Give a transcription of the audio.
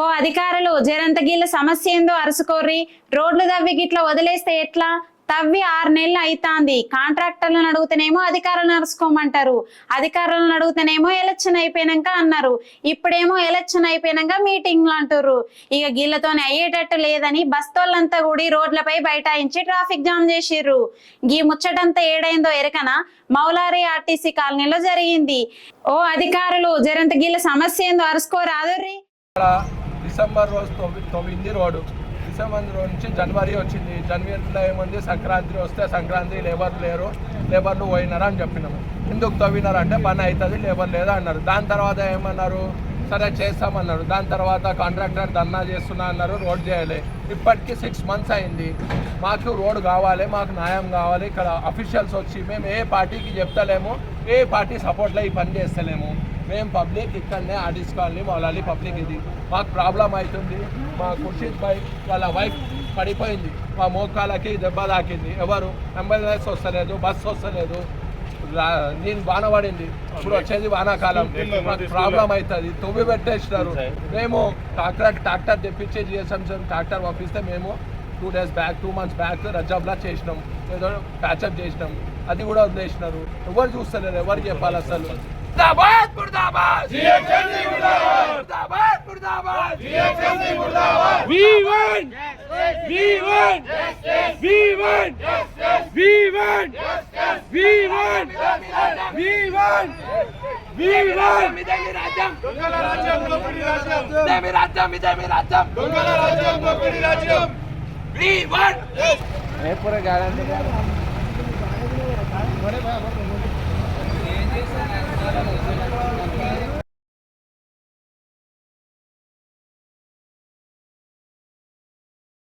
ఓ అధికారులు జరంతగీళ్ళ సమస్య ఏందో అరుసుకోర్రి. రోడ్లు తవ్వి గిట్ల వదిలేస్తే ఎట్లా? తవ్వి ఆరు నెలలు అయితాంది. కాంట్రాక్టర్లను అడుగుతేనేమో అధికారులను అరుసుకోమంటారు. అధికారులను అడుగుతేనేమో ఎలక్షన్ అయిపోయినాక అన్నారు. ఇప్పుడేమో ఎలక్షన్ అయిపోయినాక మీటింగ్లు అంటారు ఇక గీళ్ళతోనే అయ్యేటట్టు లేదని బస్తోళ్ళంతా కూడి రోడ్లపై బైఠాయించి ట్రాఫిక్ జామ్ చేసిర్రు. గీ ముచ్చటంతా ఏడైందో ఎరకన? మౌలారి ఆర్టీసీ కాలనీలో జరిగింది. ఓ అధికారులు జరంత గీళ్ళ సమస్య ఏందో అరుసుకోరాదుర్రి. ఇక్కడ డిసెంబర్ రోజు తొమ్మి తొమ్మిది రోడ్డు డిసెంబర్ రోజు నుంచి జనవరి వచ్చింది. జనవరిలో ఏముంది? సంక్రాంతి వస్తే సంక్రాంతి లేబర్ లేరు. లేబర్లు పోయినారు అని చెప్పినాము ఎందుకు తవ్వినారు అంటే పని అవుతుంది లేబర్ లేదా అన్నారు. దాని తర్వాత ఏమన్నారు? సరే చేస్తామన్నారు. దాని తర్వాత కాంట్రాక్టర్ ధర్నా చేస్తున్నా అన్నారు రోడ్ చేయాలి. ఇప్పటికీ సిక్స్ మంత్స్ అయింది. మాకు రోడ్ కావాలి మాకు న్యాయం కావాలి. ఇక్కడ అఫీషియల్స్ వచ్చి మేము ఏ పార్టీకి చెప్తలేము ఏ పార్టీ సపోర్ట్లో ఈ పని చేస్తలేము. మేము పబ్లిక్ ఇక్కడనే ఆర్టిస్ట్ కాలనీ మౌలాలి పబ్లిక్ ఇది. మాకు ప్రాబ్లం అవుతుంది మా ఖుర్షీద్ భాయ్ వాళ్ళ వైఫ్ పడిపోయింది. మా మోకాలకి దెబ్బ తాకింది. ఎవరు? అంబులెన్స్ వస్తలేదు బస్సు వస్తలేదు. నేను వాన పడింది. ఇప్పుడు వచ్చేది వానాకాలం. మాకు ప్రాబ్లం అవుతుంది తొవ్వి పెట్టేసినారు. మేము ట్రాక్టర్ ట్రాక్టర్ తెప్పించి జిఎస్ఎం ట్రాక్టర్ పంపిస్తే మేము two days back two months back రజాబ్లా చేసినాం. ఏదో ప్యాచప్ చేసినాం. అది కూడా వదిలేసినారు. ఎవరు చూస్తలేరు? ఎవరు చెప్పాలి అసలు? Murdabad murdabad murdabad murdabad We want! We want! We want! We want! We want! We want! We want! ఇదే మీ రాజ్యం ఇదే మీ రాజ్యం ఇదే మీ రాజ్యం We want!